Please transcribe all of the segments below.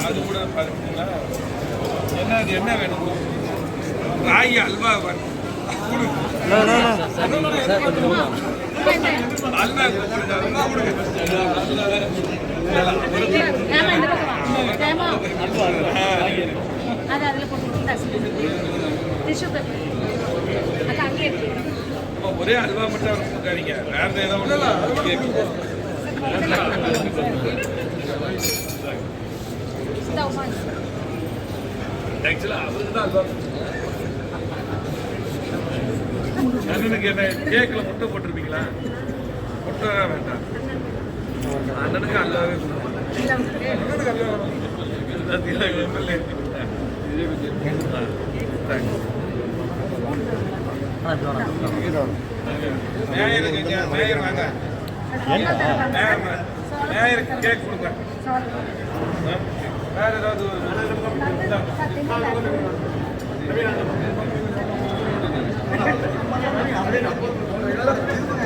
அது கூட பார்த்தீங்கன்னா என்ன என்ன வேணும் ராய் அல்வா அல்வா அல்வா கொடுங்க ஒரே அல்வா மட்டும் கொடுக்காதீங்க. வேற ஏதாவது அண்ணனுக்கு என்ன கேக்கில் முட்டை போட்டிருப்பீங்களா முட்டை வேண்டாம் அண்ணனுக்கு இங்க மேயர் வாங்க மேயர் வா- மேயருக்கு கேக் கொடுங்க ஆ? வேற ஏதாவது வழக்கு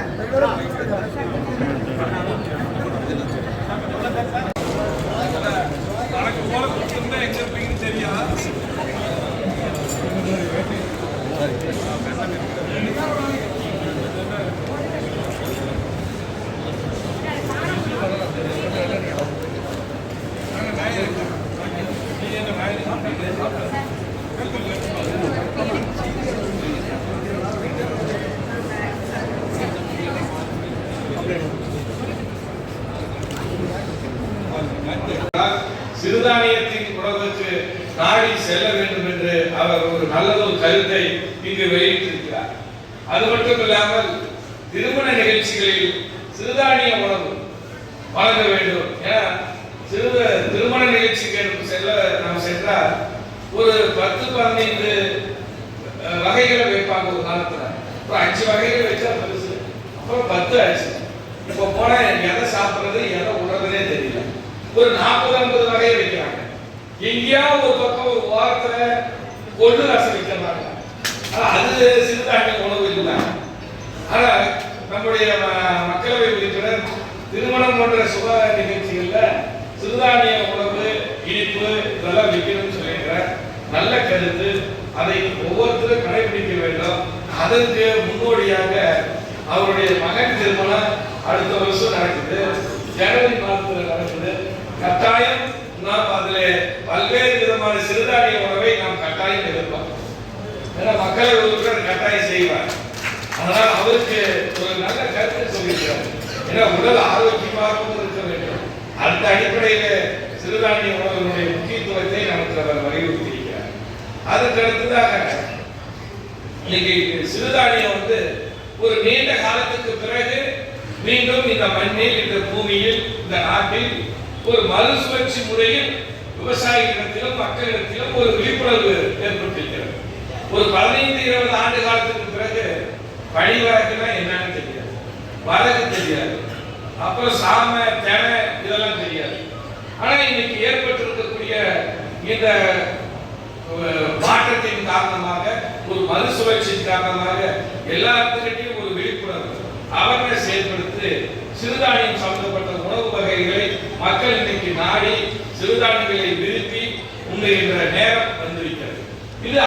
நாடி செல்ல வேண்டும் என்று அவர் ஒரு நல்லதொரு கருத்தை இங்கு வெளியிட்டிருக்கிறார். அது மட்டும் இல்லாமல் திருமண நிகழ்ச்சிகளில் சிறுதானிய உணவு வழங்க வேண்டும். ஏன்னா சிறு திருமண நிகழ்ச்சிக்கு செல்ல நாம் சென்றால் ஒரு பத்து பதினைந்து வகைகளை வைப்பாங்க ஒரு காலத்துல. ஒரு அஞ்சு வகைகள் வச்சா பெருசு. அப்புறம் பத்து ஆச்சு இப்போ போனா எதை சாப்பிடுறது எதை உணர்றதுனே தெரியல. ஒரு நாற்பது ஐம்பது வகையை எங்கேயாவது ஒரு பக்கம் ஒரு வாரத்துல ஒன்று ரசம் வைக்கிறாங்க ஆனா அது சிறுதானிய உணவு இல்லை. ஆனா நம்முடைய மக்களவை உறுப்பினர் திருமணம் போன்ற சுப நிகழ்ச்சிகள்ல சிறுதானிய உணவு இனிப்பு இதெல்லாம் வைக்கணும்னு சொல்லியிருக்கிறார். நல்ல கருத்து. அதை ஒவ்வொருத்தரும் கடைபிடிக்க வேண்டும். அதற்கு முன்னோடியாக அவருடைய மகன் திருமணம் அடுத்த வருஷம் நடக்குது. ஜனவரி மாதத்தில் நடக்குது. கட்டாயம் நாம் அதில் பல்வேறு விதமான சிறுதானிய உணவை நாம் கட்டாயம் எதிர்பார்க்கிறோம் ஏன்னா மக்களை உறுப்பினர் கட்டாயம் செய்வார். அதனால் அவருக்கு ஒரு நல்ல கருத்து சொல்லியிருக்கிறார். ஏன்னா உடல் ஆரோக்கியமாகவும் இருக்க வேண்டும். அந்த அடிப்படையில சிறுதானிய உணவினுடைய முக்கியத்துவத்தை நமக்கு அவர் வலியுறுத்தியிருக்கிறார். அதுக்கு அடுத்ததாக இன்னைக்கு சிறுதானியம் வந்து ஒரு நீண்ட காலத்துக்கு பிறகு மீண்டும் இந்த மண்ணில் இந்த பூமியில் இந்த நாட்டில் ஒரு மறுசுழற்சி முறையில் விவசாயிகளிடத்திலும் மக்களிடத்திலும் ஒரு விழிப்புணர்வு ஏற்பட்டிருக்கிறது. ஒரு பதினைந்து இருபது ஆண்டு காலத்துக்கு பிறகு பழி வரகுனா என்னன்னு தெரியாது. வரகு தெரியாது. அப்புறம் சாம தென இதெல்லாம் தெரியாது. ஆனா இன்னைக்கு ஏற்பட்டிருக்கக்கூடிய இந்த மாற்றத்தின் காரணமாக ஒரு மறுசுழற்சியின் காரணமாக எல்லாத்துக்கிட்டையும் அவேர்னஸ் ஏற்படுத்தி சிறுதானியம் சம்பந்தப்பட்ட உணவு வகைகளை மக்கள் இன்றைக்கு நாடி சிறுதானியங்களை விரும்பி உண்ணுகின்ற நேரம்